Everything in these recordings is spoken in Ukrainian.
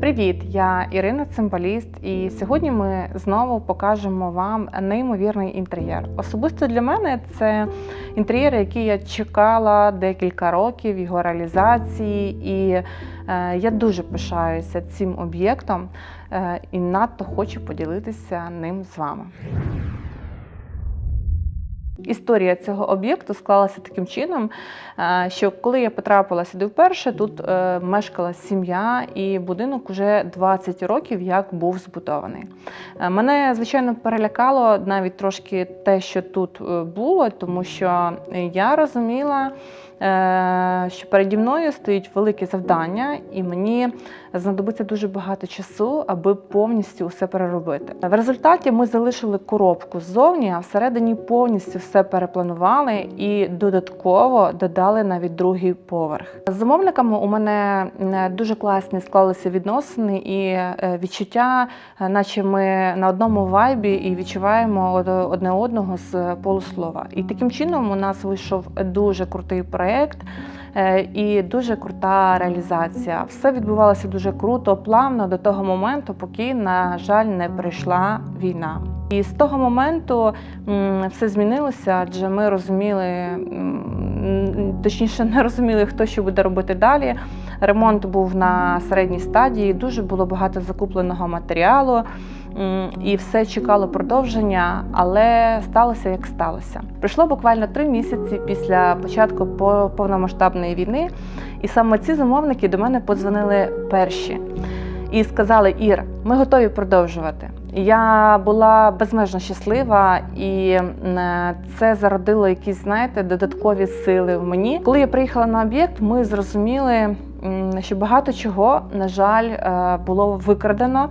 Привіт, я Ірина Цимбаліст, і сьогодні ми знову покажемо вам неймовірний інтер'єр. Особисто для мене це інтер'єр, який я чекала декілька років його реалізації, і е, я дуже пишаюся цим об'єктом е, і надто хочу поділитися ним з вами. Історія цього об'єкту склалася таким чином, е, що коли я потрапила сюди вперше, тут е, мешкала сім'я, і будинок вже 20 років як був збудований. Е, Мене, звичайно, перелякало навіть трошки те, що тут було, тому що я розуміла, що переді мною стоїть велике завдання, і мені знадобиться дуже багато часу, аби повністю все переробити. В результаті ми залишили коробку ззовні, а всередині повністю все перепланували і додатково додали навіть другий поверх. З замовниками у мене е, дуже класні склалися відносини і е, відчуття, е, наче ми на одному вайбі і відчуваємо одне одного з полуслова. І таким чином у нас вийшов дуже крутий проект. Е, і дуже крута реалізація. Все відбувалося дуже круто, плавно до того моменту, поки, на жаль, не прийшла війна. І з того моменту все змінилося, адже ми розуміли, точніше, не розуміли, хто що буде робити далі. Ремонт був на середній стадії, дуже було багато закупленого матеріалу. І все чекало продовження, але сталося як сталося. Пройшло буквально три місяці після початку по- повномасштабної війни, і саме ці замовники до мене подзвонили перші і сказали: Ір, ми готові продовжувати. Я була безмежно щаслива, і це зародило якісь, знаєте, додаткові сили в мені. Коли я приїхала на об'єкт, ми зрозуміли, що багато чого, на жаль, е, було викрадено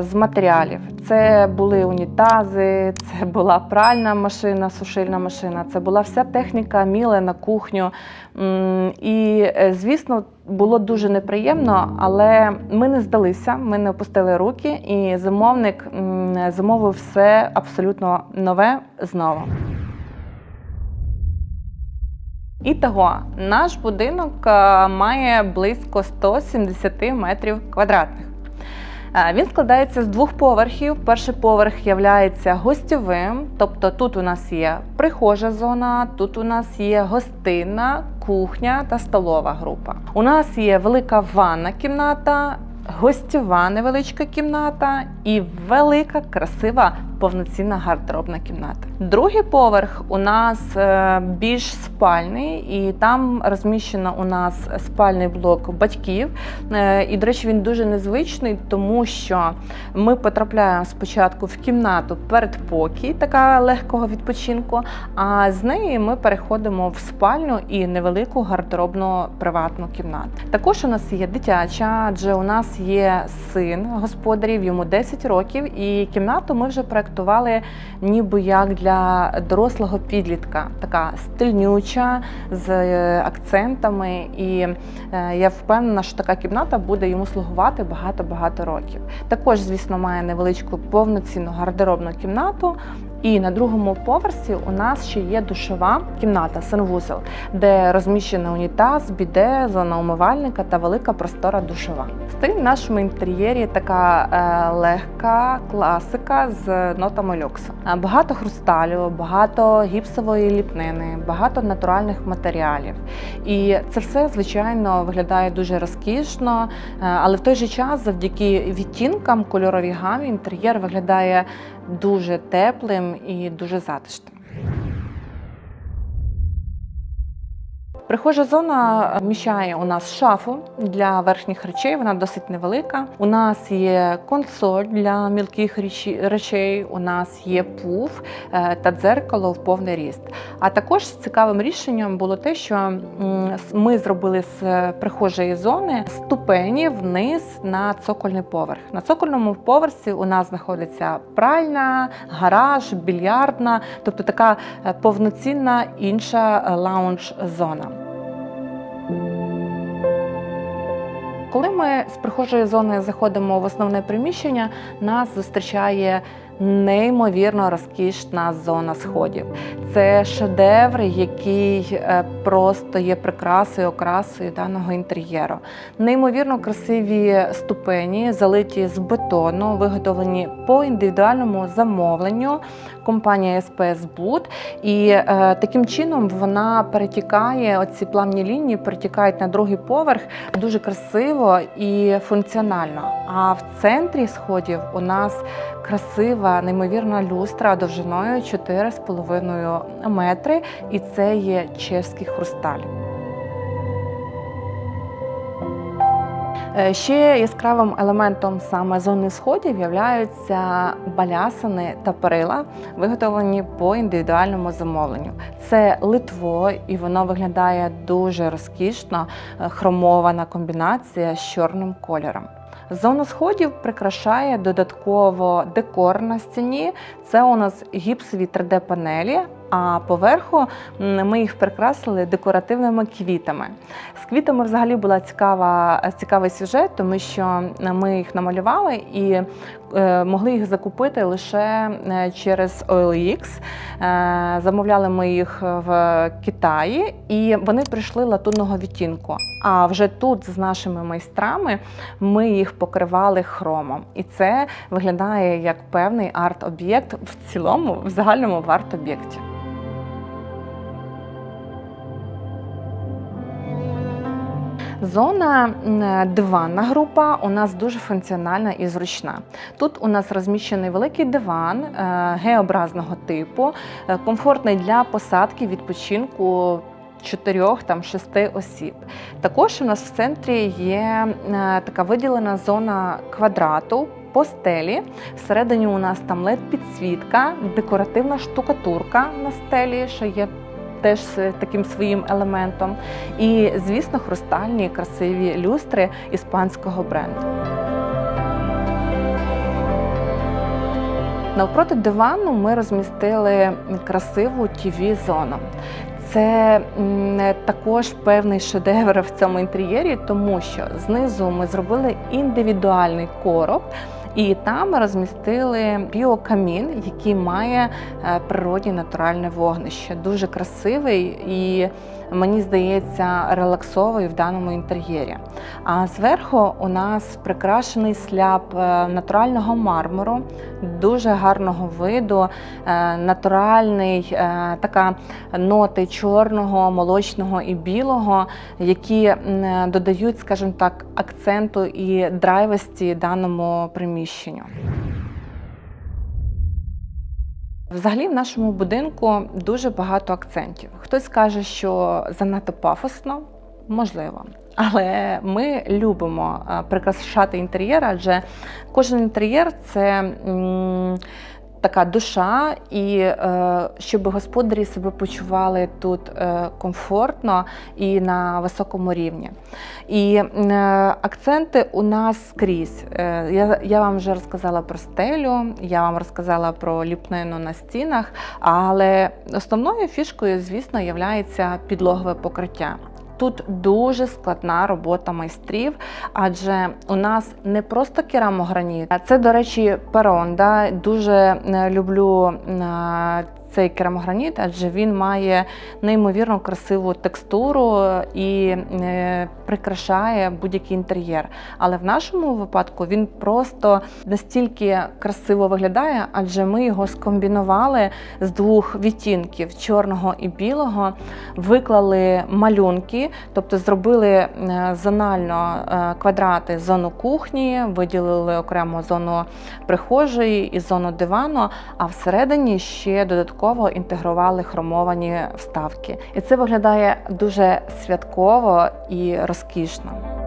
з матеріалів. Це були унітази, це була пральна машина, сушильна машина, це була вся техніка міла на кухню. І, е, звісно, було дуже неприємно, але ми не здалися, ми не опустили руки, і замовник замовив все абсолютно нове знову. І того, наш будинок е, має близько 170 метрів квадратних. Він складається з двох поверхів. Перший поверх є гостьовим, тобто тут у нас є прихожа зона, тут у нас є гостинна, кухня та столова група. У нас є велика ванна кімната, гостьова невеличка кімната і велика, красива, повноцінна гардеробна кімната. Другий поверх у нас е, більш спальний, і там розміщено у нас спальний блок батьків. Е, І, до речі, він дуже незвичний, тому що ми потрапляємо спочатку в кімнату передпокій, така легкого відпочинку. А з неї ми переходимо в спальню і невелику гардеробну приватну кімнату. Також у нас є дитяча, адже у нас є син господарів, йому 10 років, і кімнату ми вже проектували ніби як для дорослого підлітка, така стильнюча з е, акцентами. І е, я впевнена, що така кімната буде йому слугувати багато-багато років. Також, звісно, має невеличку повноцінну гардеробну кімнату. І на другому поверсі у нас ще є душова кімната, санвузел, де розміщений унітаз, біде, зона умивальника та велика простора душова. Стиль в нашому інтер'єрі така е, легка класика з нотами люксу. Е, Багато хрусталю, багато гіпсової ліпнини, багато натуральних матеріалів. І це все, звичайно, виглядає дуже розкішно, е, але в той же час, завдяки відтінкам, кольоровій гамі, інтер'єр виглядає дуже теплим і дуже затишним. Прихожа зона вміщає у нас шафу для верхніх речей, вона досить невелика. У нас є консоль для мілких речей, у нас є пуф е, та дзеркало в повний ріст. А також цікавим рішенням було те, що ми зробили з прихожої зони ступені вниз на цокольний поверх. На цокольному поверсі у нас знаходиться пральна, гараж, більярдна, тобто така е, повноцінна інша е, лаунж-зона. Коли ми з прихожої зони заходимо в основне приміщення, нас зустрічає неймовірно розкішна зона сходів. Це шедевр, який е, просто є прикрасою, окрасою даного інтер'єру. Неймовірно красиві ступені, залиті з бетону, виготовлені по індивідуальному замовленню. Компанія SPS Boot. І е, таким чином вона перетікає, оці плавні лінії перетікають на другий поверх дуже красиво і функціонально. А в центрі сходів у нас красива, неймовірна люстра довжиною 4,5 метри, і це є чеський хрусталь. Е, Ще яскравим елементом саме зони сходів являються балясини та перила, виготовлені по індивідуальному замовленню. Це литво, і воно виглядає дуже розкішно, е, хромована комбінація з чорним кольором. Зону сходів прикрашає додатково декор на стіні. Це у нас гіпсові 3D-панелі, а поверху ми їх прикрасили декоративними квітами. З квітами взагалі була цікава, цікавий сюжет, тому що ми їх намалювали і е, могли їх закупити лише е, через OLX. Е, Замовляли ми їх в Китаї, і вони прийшли латунного відтінку. А вже тут з нашими майстрами ми їх покривали хромом. І це виглядає як певний арт-об'єкт в цілому, в загальному в арт-об'єкті. Зона м, диванна група у нас дуже функціональна і зручна. Тут у нас розміщений великий диван е, Г-образного типу, е, комфортний для посадки, відпочинку. Чотирьох там шести осіб. Також у нас в центрі є е, така виділена зона квадрату по стелі. Всередині у нас там led підсвітка, декоративна штукатурка на стелі, що є теж таким своїм елементом. І, звісно, хрустальні красиві люстри іспанського бренду. Навпроти дивану ми розмістили красиву tv зону Це також певний шедевр в цьому інтер'єрі, тому що знизу ми зробили індивідуальний короб. І там розмістили біокамін, який має е, природні натуральне вогнище. Дуже красивий і мені здається релаксовий в даному інтер'єрі. А зверху у нас прикрашений сляб е, натурального мармуру, дуже гарного виду, е, натуральний, е, така ноти чорного, молочного і білого, які додають, скажімо так, акценту і драйвості даному приміщенню. Взагалі в нашому будинку дуже багато акцентів. Хтось каже, що занадто пафосно, можливо. Але ми любимо е, прикрашати інтер'єр, адже кожен інтер'єр це така душа, і е, щоб господарі себе почували тут е, комфортно і на високому рівні. І е, акценти у нас скрізь. Е, я, я вам вже розказала про стелю, я вам розказала про ліпнину на стінах, але основною фішкою, звісно, є підлогове покриття. Тут дуже складна робота майстрів, адже у нас не просто керамограніт, це, до речі, перонда. Дуже е, люблю е, цей керамограніт, адже він має неймовірно красиву текстуру і е, прикрашає будь-який інтер'єр. Але в нашому випадку він просто настільки красиво виглядає, адже ми його скомбінували з двох відтінків чорного і білого, виклали малюнки, тобто зробили е, зонально е, квадрати зону кухні, виділили окремо зону прихожої і зону дивану, а всередині ще додатково інтегрували хромовані вставки. І це виглядає дуже святково і розкішно.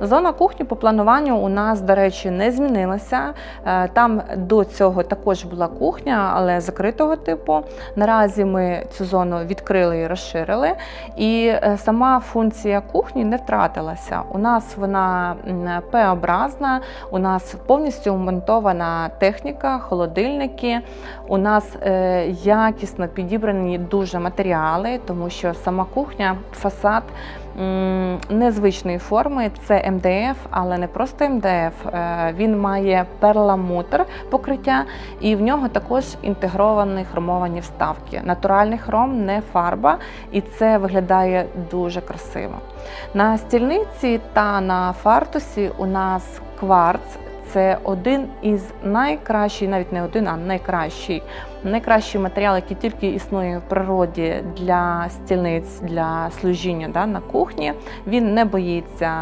Зона кухні по плануванню у нас, до речі, не змінилася. Е, Там до цього також була кухня, але закритого типу. Наразі ми цю зону відкрили і розширили. І е, сама функція кухні не втратилася. У нас вона П-образна, у нас повністю вмонтована техніка, холодильники. У нас е, якісно підібрані дуже матеріали, тому що сама кухня, фасад незвичної форми. Це МДФ, але не просто МДФ. е, Він має перламутр покриття, і в нього також інтегровані хромовані вставки. Натуральний хром, не фарба, і це виглядає дуже красиво. На стільниці та на фартусі у нас кварц. Це один із найкращих, навіть не один, а найкращий, найкращий матеріал, який тільки існує в природі для стільниць, для служіння да, на кухні. Він не боїться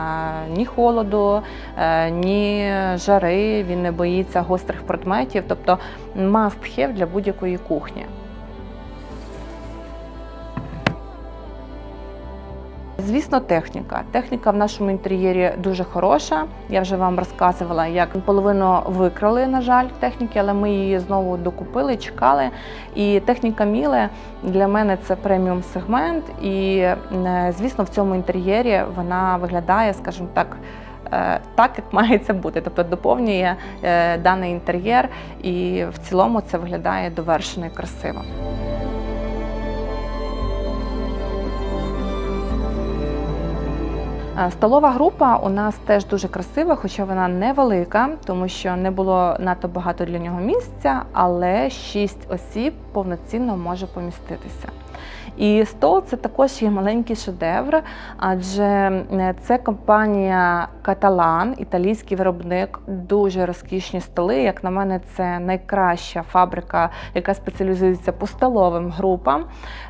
ні холоду, е, ні жари, він не боїться гострих предметів, тобто must have для будь-якої кухні. Звісно, техніка. Техніка в нашому інтер'єрі дуже хороша. Я вже вам розказувала, як половину викрали, на жаль, техніки, але ми її знову докупили, чекали. І техніка Міле для мене це преміум сегмент. І, е, звісно, в цьому інтер'єрі вона виглядає, скажімо так. е, Так, як має це бути, тобто доповнює е, даний інтер'єр, і в цілому це виглядає довершено і красиво. Столова група у нас теж дуже красива, хоча вона невелика, тому що не було надто багато для нього місця, але 6 осіб повноцінно може поміститися. І стол це також є маленький шедевр, адже е, це компанія Каталан, італійський виробник, дуже розкішні столи. Як на мене, це найкраща фабрика, яка спеціалізується по столовим групам.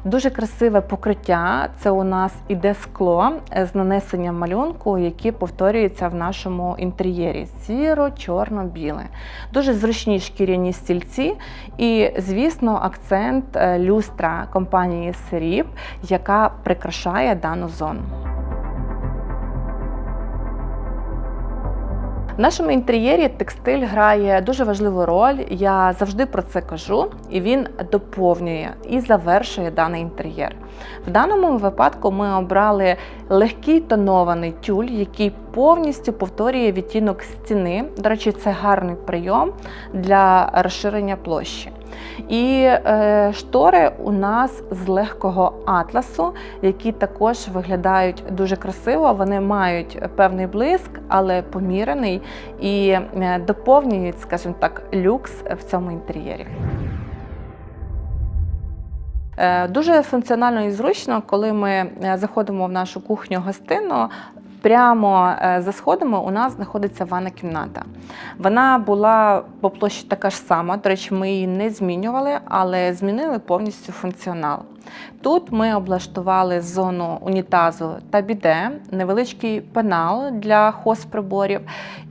Дуже красиве покриття. Це у нас іде скло з нанесенням малюнку, які повторюються в нашому інтер'єрі: сіро, чорно, біле. Дуже зручні шкіряні стільці, і, звісно, акцент е, люстра компанії Серіп, яка прикрашає дану зону. В нашому інтер'єрі текстиль грає дуже важливу роль. Я завжди про це кажу, і він доповнює і завершує даний інтер'єр. В даному випадку ми обрали легкий тонований тюль, який повністю повторює відтінок стіни. До речі, це гарний прийом для розширення площі. І е, штори у нас з легкого атласу, які також виглядають дуже красиво. Вони мають певний блиск, але помірений і е, доповнюють, скажімо так, люкс в цьому інтер'єрі. Е, Дуже функціонально і зручно, коли ми е, заходимо в нашу кухню гостину. Прямо е, за сходами у нас знаходиться ванна кімната. Вона була по площі така ж сама. До речі, ми її не змінювали, але змінили повністю функціонал. Тут ми облаштували зону унітазу та біде, невеличкий пенал для хозприборів.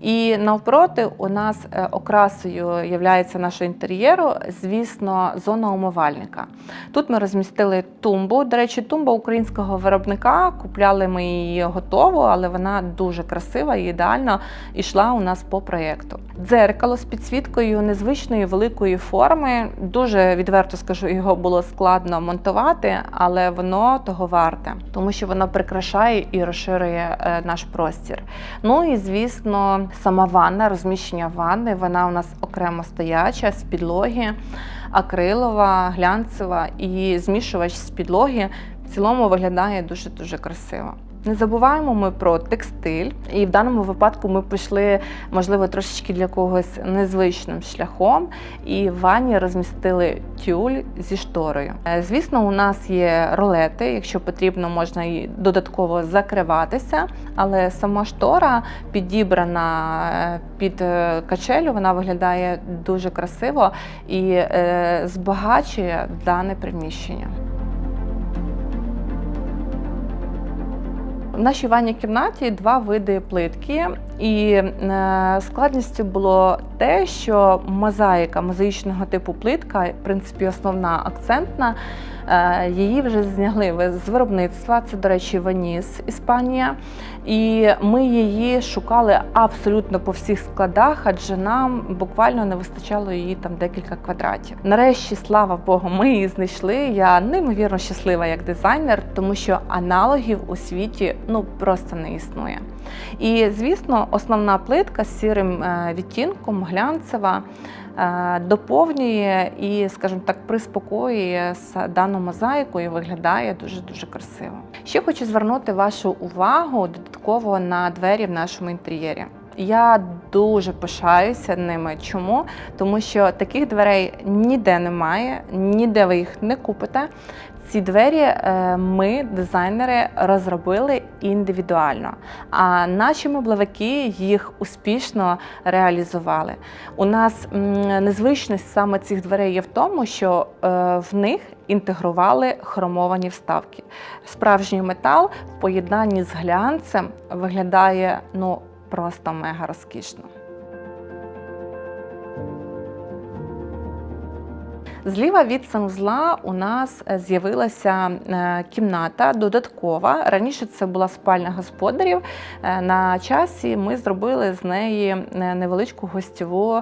І навпроти у нас е, окрасою є нашого інтер'єру, звісно, зона умивальника. Тут ми розмістили тумбу. До речі, тумба українського виробника. Купляли ми її готову, але вона дуже красива і ідеально йшла у нас по проєкту. Дзеркало з підсвіткою незвичної великої форми. Дуже відверто скажу, його було складно монтувати, але воно того варте, тому що воно прикрашає і розширює е, наш простір. Ну і звісно, сама ванна, розміщення ванни, вона у нас окремо стояча з підлоги, акрилова, глянцева і змішувач з підлоги в цілому виглядає дуже дуже красиво. Не забуваємо ми про текстиль, і в даному випадку ми пішли, можливо, трошечки для когось незвичним шляхом, і в ванні розмістили тюль зі шторою. Е, Звісно, у нас є ролети, якщо потрібно, можна і додатково закриватися, але сама штора підібрана е, під е, качелю, вона виглядає дуже красиво і збагачує дане приміщення. В нашій ванній кімнаті два види плитки, і е, складністю було те, що мозаїка мозаїчного типу плитка, в принципі, основна акцентна. е, Її вже зняли з виробництва. Це, до речі, Ваніс, Іспанія. І ми її шукали абсолютно по всіх складах, адже нам буквально не вистачало її там декілька квадратів. Нарешті, слава Богу, ми її знайшли. Я неймовірно щаслива як дизайнер, тому що аналогів у світі ну просто не існує. І Звісно, основна плитка з сірим е, відтінком, глянцева, е, доповнює і, скажімо так, приспокоює дану мозаїку і виглядає дуже-дуже красиво. Ще хочу звернути вашу увагу додатково на двері в нашому інтер'єрі. Я дуже пишаюся ними. Чому? Тому що таких дверей ніде немає, ніде ви їх не купите. Ці двері е, ми, дизайнери, розробили індивідуально, а наші меблевики їх успішно реалізували. У нас незвичність саме цих дверей є в тому, що е, в них інтегрували хромовані вставки. Справжній метал в поєднанні з глянцем виглядає ну просто мега розкішно. Зліва від санузла у нас е, з'явилася е, кімната додаткова. Раніше це була спальня господарів. Е, На часі ми зробили з неї невеличку гостьову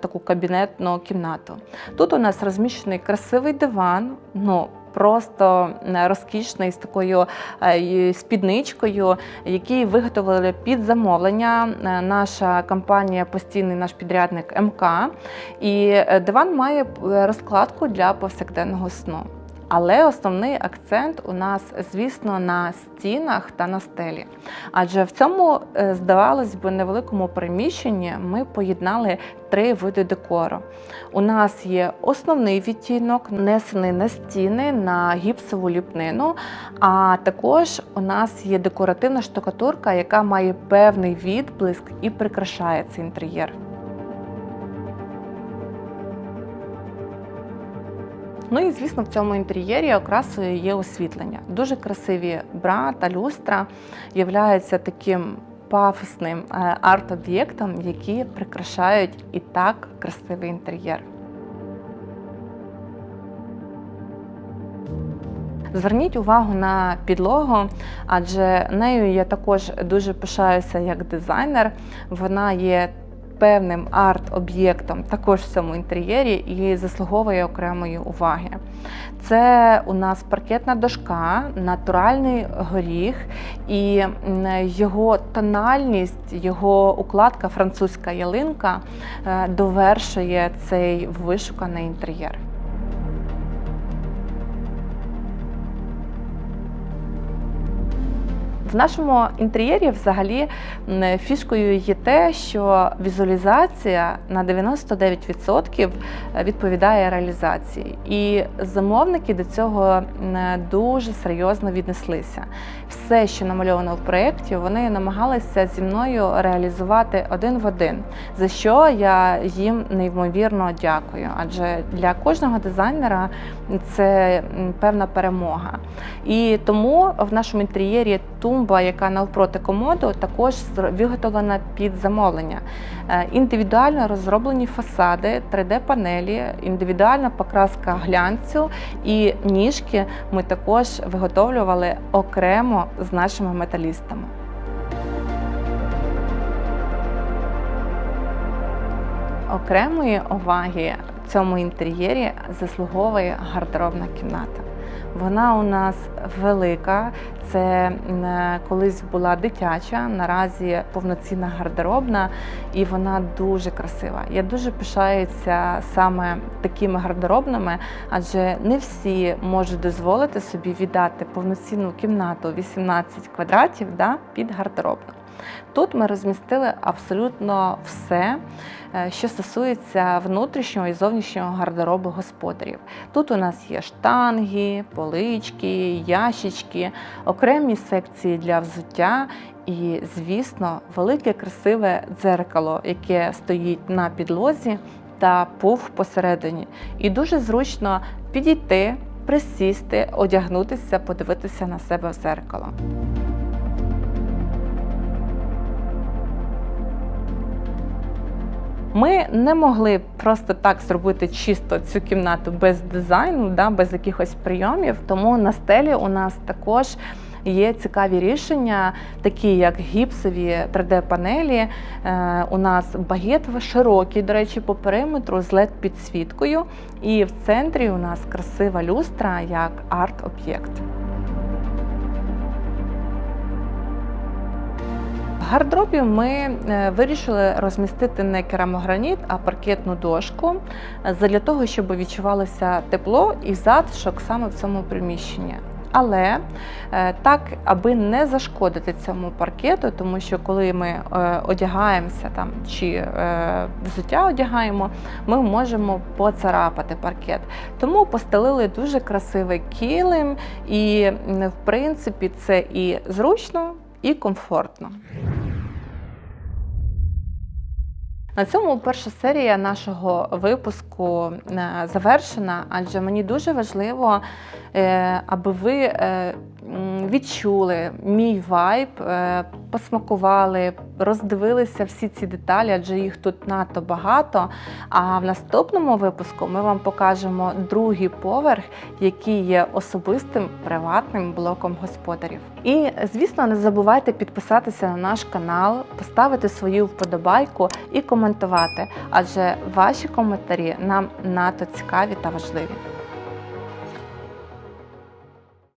таку кабінетну кімнату. Тут у нас розміщений красивий диван. ну, Просто розкішний з такою спідничкою, який виготовили під замовлення. Наша компанія, постійний наш підрядник МК. І диван має розкладку для повсякденного сну. Але основний акцент у нас, звісно, на стінах та на стелі. Адже в цьому, здавалось би, невеликому приміщенні ми поєднали три види декору. У нас є основний відтінок, несений на стіни на гіпсову ліпнину. А також у нас є декоративна штукатурка, яка має певний відблиск і прикрашає цей інтер'єр. Ну і звісно, в цьому інтер'єрі окрасою є освітлення. Дуже красиві бра та люстра являються таким пафосним е, арт-об'єктом, які прикрашають і так красивий інтер'єр. Зверніть увагу на підлогу, адже нею я також дуже пишаюся як дизайнер. Вона є певним арт-об'єктом також в цьому інтер'єрі і заслуговує окремої уваги. Це у нас паркетна дошка, натуральний горіх і його тональність, його укладка, французька ялинка е, довершує цей вишуканий інтер'єр. В нашому інтер'єрі взагалі фішкою є те, що візуалізація на 99% відповідає реалізації, і замовники до цього дуже серйозно віднеслися. Все, що намальовано в проєкті, вони намагалися зі мною реалізувати один в один, за що я їм неймовірно дякую. Адже для кожного дизайнера це певна перемога. І тому в нашому інтер'єрі тумба, яка навпроти комоду, також виготовлена під замовлення. Е, індивідуально розроблені фасади, 3D-панелі, індивідуальна покраска глянцю і ніжки ми також виготовлювали окремо з нашими металістами. Окремої уваги в цьому інтер'єрі заслуговує гардеробна кімната. Вона у нас велика. Це колись була дитяча, наразі повноцінна гардеробна, і вона дуже красива. Я дуже пишаюся саме такими гардеробними, адже не всі можуть дозволити собі віддати повноцінну кімнату 18 квадратів да, під гардеробну. Тут ми розмістили абсолютно все, е, що стосується внутрішнього і зовнішнього гардеробу господарів. Тут у нас є штанги, полички, ящички, окремі секції для взуття. І, звісно, велике красиве дзеркало, яке стоїть на підлозі та пуф посередині. І дуже зручно підійти, присісти, одягнутися, подивитися на себе в зеркало. Ми не могли просто так зробити чисто цю кімнату без дизайну, да, без якихось прийомів. Тому на стелі у нас також є цікаві рішення, такі як гіпсові 3D-панелі. Е, у нас багет широкий, до речі, по периметру з led підсвіткою. І в центрі у нас красива люстра як арт-об'єкт. В гардеробі ми е, вирішили розмістити не керамограніт, а паркетну дошку е, для того, щоб відчувалося тепло і затишок саме в цьому приміщенні. Але е, так, аби не зашкодити цьому паркету, тому що коли ми одягаємося там чи взуття одягаємо, ми можемо поцарапати паркет. Тому постелили дуже красивий килим, і в принципі це і зручно, і комфортно. На цьому перша серія нашого випуску е, завершена, адже мені дуже важливо, е, аби ви е, відчули мій вайб, е, посмакували, роздивилися всі ці деталі, адже їх тут надто багато. А в наступному випуску ми вам покажемо другий поверх, який є особистим приватним блоком господарів. І, звісно, не забувайте підписатися на наш канал, поставити свою вподобайку і коментувати, адже ваші коментарі нам надто цікаві та важливі.